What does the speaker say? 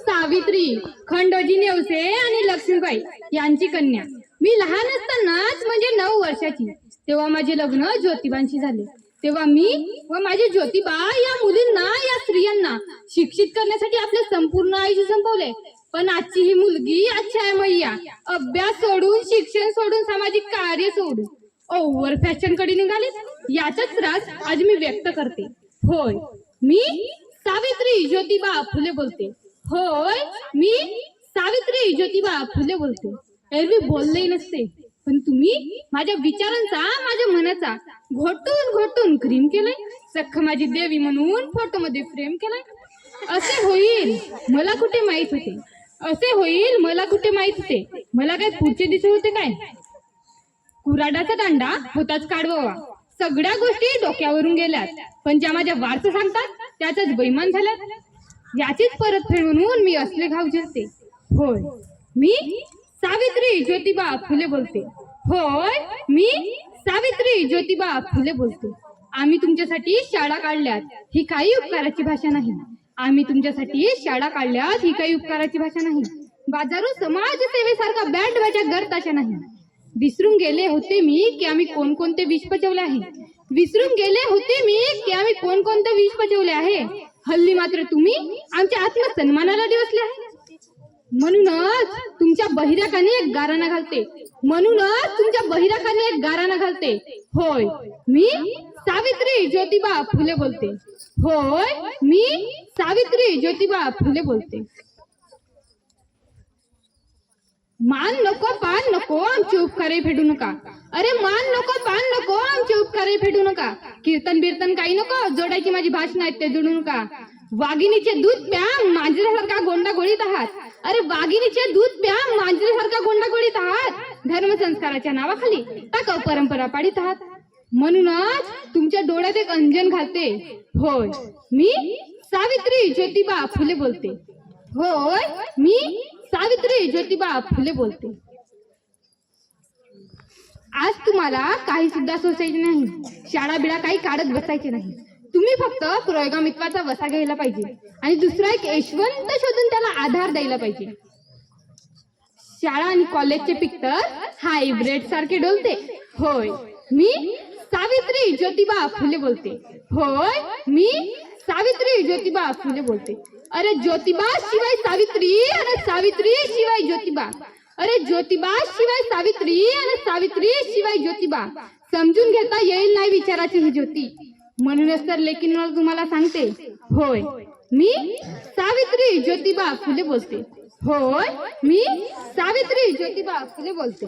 सावित्री खंडोजी नेवसे आणि लक्ष्मीबाई यांची कन्या. मी लहान असतानाच म्हणजे नऊ वर्षाची. तेव्हा माझे लग्न ज्योतिबांशी झाले. तेव्हा मी व माझे ज्योतिबा या मुलींना या स्त्रियांना शिक्षित करण्यासाठी आपले संपूर्ण आयुष्य संपवले. पण आजची ही मुलगी आजच्या आहे मैया अभ्यास सोडून शिक्षण सोडून सामाजिक कार्य सोडून ओव्हर फॅशनकडे निघाले. याचाच त्रास आज मी व्यक्त करते. होय मी सावित्री ज्योतिबा फुले बोलते. होय मी सावित्री ज्योतिबा फुले बोलते. एरवी बोललेही नसते. पण तुम्ही माझ्या विचारांचा माझ्या मनाचा घोटून घोटून क्रीम केलंय. सख्ख माझी देवी म्हणून फोटो मध्ये फ्रेम केलाय. असे होईल मला कुठे माहीत होते? असे होईल मला कुठे माहीत होते? मला काय पुढचे दिसे होते काय? कुराडाचा दांडा होताच काढवावा. सगळ्या गोष्टी डोक्यावरून गेल्यात. पण ज्या माझ्या वारसा सांगतात त्याचाच बैमान झाल्यात. याचीच परतफेड म्हणून मी असले घाव झेलते होय मी सावित्री ज्योतिबा फुले बोलते. होय मी सावित्री ज्योतिबा फुले बोलते. आम्ही तुमच्यासाठी शाळा काढल्यात ही काही उपकाराची भाषा नाही. आम्ही तुमच्यासाठी शाळा काढल्यात ही काही उपकाराची भाषा नाही. बाजारू समाज सेवेसारखा बँड बाजा गरताशा नाही. विसरून गेले होते मी की आम्ही कोणकोणते विष पचवले आहे. विसरून गेले होते मी की आम्ही कोणकोणते विष पचवले आहे. हल्ली मात्र तुम्ही आमच्या आत्मसन्मानाला दिवसले आहे. म्हणूनच तुमच्या बहिराकाने एक गाराणा घालते. म्हणूनच तुमच्या बहिराकाने एक गाराणा घालते. होय मी सावित्री ज्योतिबा फुले बोलते. होय मी सावित्री ज्योतिबा फुले बोलते. मान नको पान नको आमचे उपकारही फेडू नका. अरे मान नको पान नको आमचे उपकारही फेडू नका. कीर्तन बिर्तन काही नको जोडायची माझी भाषण आहेत ते जोडू नका. वाघिणीचे दूध प्या मांजरेसारखा गोंडा गोळीत आहात. अरे वाघिणीचे दूध प्या मांजरेसारखा गोंडा गोळीत आहात. धर्मसंस्काराच्या नावाखाली टाकाव परंपरा पाडित आहात. म्हणूनच तुमच्या डोळ्यात एक अंजन घालते. होय मी सावित्री ज्योतिबा फुले बोलते. होय मी सावित्री ज्योतिबा फुले बोलते. आज तुम्हाला काही सुद्धा सोसायचे नाही. शाळा बिळा काही काढत बसायचे नाही. तुम्ही फक्त प्रयोगामित्वाचा वसा घ्यायला पाहिजे. आणि दुसरा एक यशवंत शोधून त्याला आधार द्यायला पाहिजे. शाळा आणि कॉलेजचे पिक्चर हायब्रेड सारखे डोलते. होय मी सावित्री ज्योतिबा फुले बोलते. होय मी सावित्री ज्योतिबा फुले बोलते. अरे ज्योतिबा शिवाय सावित्री आणि सावित्री शिवाय ज्योतिबा. अरे ज्योतिबा शिवाय सावित्री आणि सावित्री शिवाय ज्योतिबा. समजून घेता येईल नाही विचाराची ही ज्योती. म्हणूनच तर लेकीन तुम्हाला सांगते. होय मी सावित्री ज्योतिबा फुले बोलते. होय मी सावित्री ज्योतिबा फुले बोलते.